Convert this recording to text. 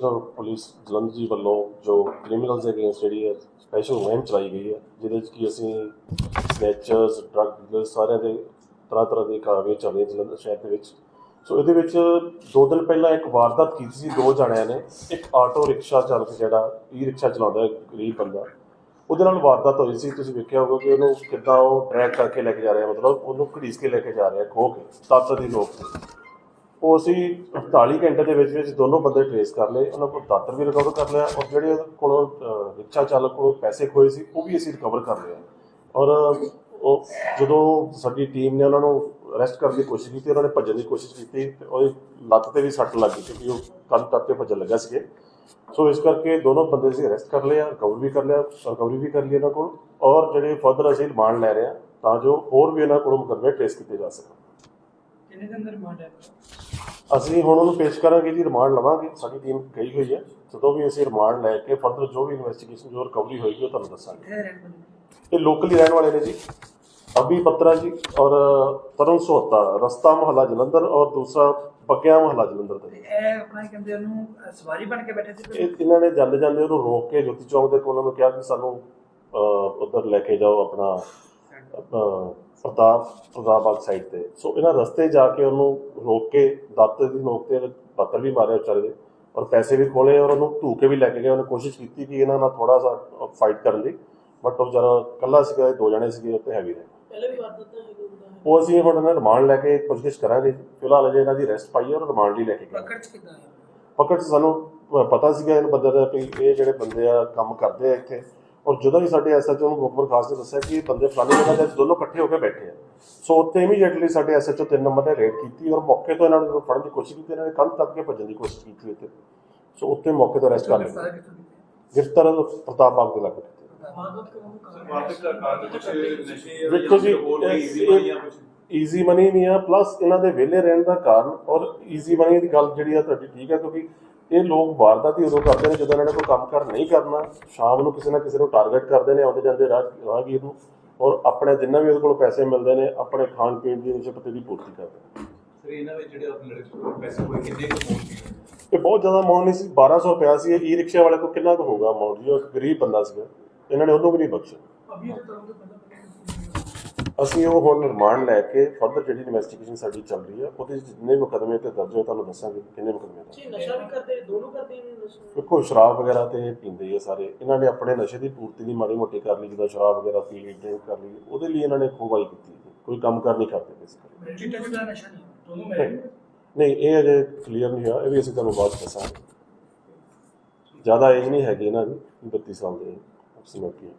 Sir police, Jalandhar ਜੀ ਵੱਲੋਂ ਜੋ ਕ੍ਰਿਮੀਨਲਸ ਦੇ ਅਗੇਂਸਟ ਜਿਹੜੀ ਹੈ ਸਪੈਸ਼ਲ ਮੁਹਿੰਮ ਚਲਾਈ ਗਈ ਹੈ, ਜਿਹਦੇ ਵਿੱਚ ਕਿ ਅਸੀਂ ਸਨੈਚਰਸ ਡਰੱਗ ਡੀਲਰ ਸਾਰਿਆਂ ਦੇ ਤਰ੍ਹਾਂ ਤਰ੍ਹਾਂ ਦੇ ਕਾਰਵਾਈ ਚੱਲ ਰਹੀ ਜਲੰਧਰ ਸ਼ਹਿਰ ਦੇ ਵਿੱਚ। ਸੋ ਇਹਦੇ ਵਿੱਚ ਦੋ ਦਿਨ ਪਹਿਲਾਂ ਇੱਕ ਵਾਰਦਾਤ ਕੀਤੀ ਸੀ, ਦੋ ਜਣਿਆਂ ਨੇ। ਇੱਕ ਆਟੋ ਰਿਕਸ਼ਾ ਚਾਲਕ ਜਿਹੜਾ ਈ ਰਿਕਸ਼ਾ ਚਲਾਉਂਦਾ ਗਰੀਬ ਬੰਦਾ। ਉਹਦੇ ਨਾਲ ਵਾਰਦਾਤ ਹੋਈ ਸੀ। ਤੁਸੀਂ ਵੇਖਿਆ ਹੋਊਗਾ ਕਿ ਉਹਨੂੰ ਕਿੱਦਾਂ ਉਹ ਟਰੈਕ ਕਰਕੇ ਲੈ ਕੇ ਜਾ ਰਿਹਾ, ਮਤਲਬ ਉਹਨੂੰ ਘੜੀਸ ਕੇ ਲੈ ਕੇ ਜਾ ਰਿਹਾ ਖੋ ਕੇ ਤੱਤ ਦੀ ਲੋਕ ਉਹ ਅਸੀਂ 48 ਘੰਟੇ ਦੇ ਵਿੱਚ ਵਿੱਚ ਦੋਨੋਂ ਬੰਦੇ ਟ੍ਰੇਸ ਕਰ ਲਏ, ਉਹਨਾਂ ਕੋਲ ਦਾਤਰ ਵੀ ਰਿਕਵਰ ਕਰ ਲਿਆ ਔਰ ਜਿਹੜੇ ਉਹਦੇ ਕੋਲੋਂ ਰਿਕਸ਼ਾ ਚਾਲਕ ਕੋਲੋਂ ਪੈਸੇ ਖੋਏ ਸੀ, ਉਹ ਵੀ ਅਸੀਂ ਰਿਕਵਰ ਕਰ ਲਿਆ ਔਰ ਉਹ ਜਦੋਂ ਸਾਡੀ ਟੀਮ ਨੇ ਉਹਨਾਂ ਨੂੰ ਅਰੈਸਟ ਕਰਨ ਦੀ ਕੋਸ਼ਿਸ਼ ਕੀਤੀ, ਉਹਨਾਂ ਨੇ ਭੱਜਣ ਦੀ ਕੋਸ਼ਿਸ਼ ਕੀਤੀ, ਤੇ ਉਹਦੀ ਲੱਤ ਤੇ ਵੀ ਸੱਟ ਲੱਗ ਗਈ ਕਿਉਂਕਿ ਉਹ ਕੰਨ ਤੱਕ ਕੇ ਭੱਜਣ ਲੱਗਾ ਸੀਗੇ। ਸੋ ਇਸ ਕਰਕੇ ਦੋਨੋਂ ਬੰਦੇ ਅਸੀਂ ਅਰੈਸਟ ਕਰ ਲਿਆ ਰਿਕਵਰ ਵੀ ਕਰ ਲਿਆ ਰਿਕਵਰੀ ਵੀ ਕਰ ਲਈ ਇਹਨਾਂ ਕੋਲ। ਔਰ ਜਿਹੜੇ ਫਰਦਰ ਅਸੀਂ ਰਿਮਾਂਡ ਲੈ ਰਹੇ ਹਾਂ, ਤਾਂ ਜੋ ਹੋਰ ਵੀ ਇਹਨਾਂ ਕੋਲੋਂ ਮੁਕੱਦਮੇ ਟ੍ਰੇਸ ਕੀਤੇ ਜਾ ਸਕਣ। ਕਿੰਨੇ ਦਿਨ ਦਾ ਰਿਮਾਂਡ ਹੈ? ਅਸੀਂ ਹੁਣ ਉਹਨੂੰ ਪੇਸ਼ ਕਰਾਂਗੇ ਜੀ ਰਿਮਾਂਡ ਲਵਾਂਗੇ। ਸਾਡੀ ਟੀਮ ਗਈ ਹੋਈ ਹੈ। ਜਦੋਂ ਵੀ ਅਸੀਂ ਰਿਮਾਂਡ ਲੈ ਕੇ ਫਰਦਰ ਜੋ ਵੀ ਇਨਵੈਸਟੀਗੇਸ਼ਨ ਜੋ ਰਿਕਵਰੀ ਹੋਏਗੀ ਉਹ ਤੁਹਾਨੂੰ ਦੱਸਾਂਗੇ। ਇਹ ਲੋਕਲੀ ਰਹਿਣ ਵਾਲੇ ਨੇ ਜੀ। ਅਭੀ ਬੱਤਰਾ ਜੀ ਔਰ ਤਰੁਣ ਸੋਹਤਾ ਰਸਤਾ ਮਹੱਲਾ ਜਲੰਧਰ ਔਰ ਦੂਸਰਾ ਬੱਗਿਆ ਮਹੱਲਾ ਜਲੰਧਰ ਦਾ। ਇਹ ਆਪਣਾ ਕਹਿੰਦੇ ਉਹਨੂੰ ਸਵਾਰੀ ਬਣ ਕੇ ਬੈਠੇ ਸੀ? ਇਹ ਇਹਨਾਂ ਨੇ ਜਾਂਦੇ ਜਾਂਦੇ ਉਹਨੂੰ ਰੋਕ ਕੇ ਜੋਤੀ ਚੌਂਕ ਦੇ ਕੋਲ ਉਹਨੂੰ ਕਿਹਾ ਕਿ ਸਾਨੂੰ ਉਧਰ ਲੈ ਕੇ ਜਾਓ ਆਪਣਾ ਪ੍ਰਤਾਪ ਪ੍ਰਤਾਪਬਾਗ ਸਾਈਡ ਤੇ। ਸੋ ਇਹਨਾਂ ਰਸਤੇ ਜਾ ਕੇ ਉਹਨੂੰ ਰੋਕ ਕੇ ਦਾਤ ਦੀ ਨੋਕ ਤੇ ਪੱਤਰ ਵੀ ਮਾਰੇ ਵਿਚਾਰੇ ਦੇ ਔਰ ਪੈਸੇ ਵੀ ਖੋਲੇ ਔਰ ਉਹਨੂੰ ਧੂ ਕੇ ਵੀ ਲੈ ਕੇ ਗਏ। ਉਹਨੇ ਕੋਸ਼ਿਸ਼ ਕੀਤੀ ਕਿ ਇਹਨਾਂ ਨਾਲ ਥੋੜਾ ਸਾ ਫਾਈਟ ਕਰਨ ਦੀ ਬਟ ਉਹ ਵਿਚਾਰਾ ਇਕੱਲਾ ਸੀਗਾ ਦੋ ਜਣੇ ਸੀਗੇ ਉੱਤੇ ਹੈਵੀ ਰਹੇ ਪਹਿਲੇ ਵੀ ਵਾਰਦਾਤ ਤਾਂ ਹੈਗੀ ਹੁੰਦਾ ਹੈ ਉਹ ਅਸੀਂ ਹੁਣ ਇਹਨਾਂ ਰਿਮਾਂਡ ਲੈ ਕੇ ਪੁੱਛਗਿੱਛ ਕਰਾਂਗੇ। ਫਿਲਹਾਲ ਅਜੇ ਇਹਨਾਂ ਦੀ ਅਰੈਸਟ ਪਾਈ ਹੈ ਔਰ ਰਿਮਾਂਡ ਲਈ ਲੈ ਕੇ ਗਏ। ਪਕੜ ਚ ਕਿੱਦਾਂ ਪਕੜ 'ਚ ਸਾਨੂੰ ਪਤਾ ਸੀਗਾ ਇਹਨਾਂ ਬੰਦੇ ਦਾ ਕਿ ਇਹ ਜਿਹੜੇ ਬੰਦੇ ਆ ਕੰਮ ਕਰਦੇ ਆ ਇੱਥੇ। ਔਰ ਜਦੋਂ ਵੀ ਸਾਡੇ ਐਸਐਚਓ ਨੂੰ ਮੁਖਬਰ ਖਾਸ ਨੇ ਦੱਸਿਆ ਕਿ ਇਹ ਬੰਦੇ ਫਲਾਣੀ ਜਗ੍ਹਾ ਤੇ ਦੋਨੋਂ ਇਕੱਠੇ ਹੋ ਕੇ ਬੈਠੇ ਆ। ਸੋ ਉੱਥੇ ਇਮੀਡੀਏਟਲੀ ਸਾਡੇ ਐਸਐਚਓ ਤਿੰਨ ਨੰਬਰ ਨੇ ਰੇਡ ਕੀਤੀ ਔਰ ਮੌਕੇ ਤੋਂ ਇਹਨਾਂ ਨੂੰ ਫੜਨ ਦੀ ਕੋਸ਼ਿਸ਼ ਕੀਤੀ ਇਹਨਾਂ ਨੇ ਕੰਧ ਤੱਕ ਕੇ ਭੱਜਣ ਦੀ ਕੋਸ਼ਿਸ਼ ਕੀਤੀ ਉੱਥੇ। ਸੋ ਉੱਥੇ ਮੌਕੇ ਤੋਂ ਅਰੈਸਟ ਕਰ ਲਿਆ। ਗ੍ਰਿਫਤਾਰ ਪ੍ਰਤਾਪ ਬਾਗ ਦੇ ਲੱਗ ਦੇਖੋ ਜੀ, ਈਜ਼ੀ ਮਨੀ ਨਹੀਂ ਆ ਪਲੱਸ ਇਹਨਾਂ ਦੇ ਵਿਹਲੇ ਰਹਿਣ ਦਾ ਕਾਰਨ ਔਰ ਈਜ਼ੀ ਮਨੀ ਦੀ ਗੱਲ ਜਿਹੜੀ ਆ ਤੁਹਾਡੀ ਠੀਕ ਆ ਕਿਉਂਕਿ ਇਹ ਲੋਕ ਵਾਰਦਾਤ ਹੀ ਉਦੋਂ ਕਰਦੇ ਨੇ ਜਦੋਂ ਇਹਨਾਂ ਨੇ ਕੋਈ ਕੰਮ ਕਰ ਨਹੀਂ ਕਰਨਾ ਸ਼ਾਮ ਨੂੰ ਕਿਸੇ ਨਾ ਕਿਸੇ ਨੂੰ ਟਾਰਗੇਟ ਕਰਦੇ ਨੇ ਆਉਂਦੇ ਜਾਂਦੇ ਰਾਹ ਰਾਹਗੀਰ ਨੂੰ ਔਰ ਆਪਣੇ ਜਿੰਨਾ ਵੀ ਉਹਦੇ ਕੋਲ ਪੈਸੇ ਮਿਲਦੇ ਨੇ ਆਪਣੇ ਖਾਣ ਪੀਣ ਦੀ ਨਿਸ਼ਚਿਤ ਦੀ ਪੂਰਤੀ ਕਰਦੇ ਨੇ। ਸਰ ਇਹਨਾਂ ਵਿੱਚ ਜਿਹੜੇ ਆਪਣੇ ਲੜਕੇ ਕੋਲ ਪੈਸੇ ਹੋਏ ਕਿੰਨੇ ਕੁ ਸੀ ਇਹ ਬਹੁਤ ਜ਼ਿਆਦਾ ਅਮਾਉਂਟ ਨਹੀਂ ਸੀ 1200 ਰੁਪਇਆ ਸੀ ਇਹ ਈ ਰਿਕਸ਼ਾ ਵਾਲੇ ਕੋਲ ਕਿੰਨਾ ਕੁ ਹੋਊਗਾ ਅਮਾਉਂਟ ਜੀ ਉਹ ਗਰੀਬ ਬੰਦਾ ਸੀਗਾ ਇਹਨਾਂ ਨੇ ਉਹਨੂੰ ਵੀ ਨਹੀਂ ਬਖਸ਼ਿਆ। ਅਭੀ ਇਹ ਤਰ੍ਹਾਂ ਤੋਂ ਪਹਿਲਾਂ ਪਹਿਲਾਂ ਅਸੀਂ ਉਹ ਹੁਣ ਰਿਮਾਂਡ ਲੈ ਕੇ ਫਰਦਰ ਜਿਹੜੀ ਇਨਵੈਸਟੀਗੇਸ਼ਨ ਸਾਡੀ ਚੱਲ ਰਹੀ ਹੈ ਉਹਦੇ 'ਚ ਜਿੰਨੇ ਮੁਕੱਦਮੇ ਤੇ ਦਰਜ ਹੋਏ ਤੁਹਾਨੂੰ ਦੱਸਾਂਗੇ ਕਿੰਨੇ ਮੁਕੱਦਮੇ ਜੀ ਨਸ਼ਾ ਵੀ ਕਰਦੇ ਦੋਨੋਂ ਕਰਦੇ ਨੇ ਨਸ਼ਾ? ਦੇਖੋ ਸ਼ਰਾਬ ਵਗੈਰਾ ਤੇ ਪੀਂਦੇ ਆ ਸਾਰੇ। ਇਹਨਾਂ ਨੇ ਆਪਣੇ ਨਸ਼ੇ ਦੀ ਪੂਰਤੀ ਦੀ ਮਾੜੀ ਮੋਟੀ ਕਰ ਲਈ ਜਿੱਦਾਂ ਸ਼ਰਾਬ ਵਗੈਰਾ ਪੀ ਲਈ ਡਰਿੰਕ ਕਰ ਲਈ ਉਹਦੇ ਲਈ ਇਹਨਾਂ ਨੇ ਖੋਵਾਈ ਕੀਤੀ ਕੋਈ ਕੰਮ ਕਰ ਨਹੀਂ ਕਰਦੇ ਬੇਸਿਕਲੀ ਚਿੱਟਾ ਨਸ਼ਾ ਨਹੀਂ ਦੋਨੋਂ ਮੈਰਿਡ ਨਹੀਂ ਇਹ ਅਜੇ ਕਲੀਅਰ ਨਹੀਂ ਹੋਇਆ ਇਹ ਵੀ ਅਸੀਂ ਤੁਹਾਨੂੰ ਬਾਅਦ ਦੱਸਾਂਗੇ। ਜ਼ਿਆਦਾ ਏਜ ਨਹੀਂ ਹੈਗੀ ਇਹਨਾਂ ਦੀ 32 ਸਾਲ ਦੇ ਅਪਰੋਕਸੀਮੇਟਲੀ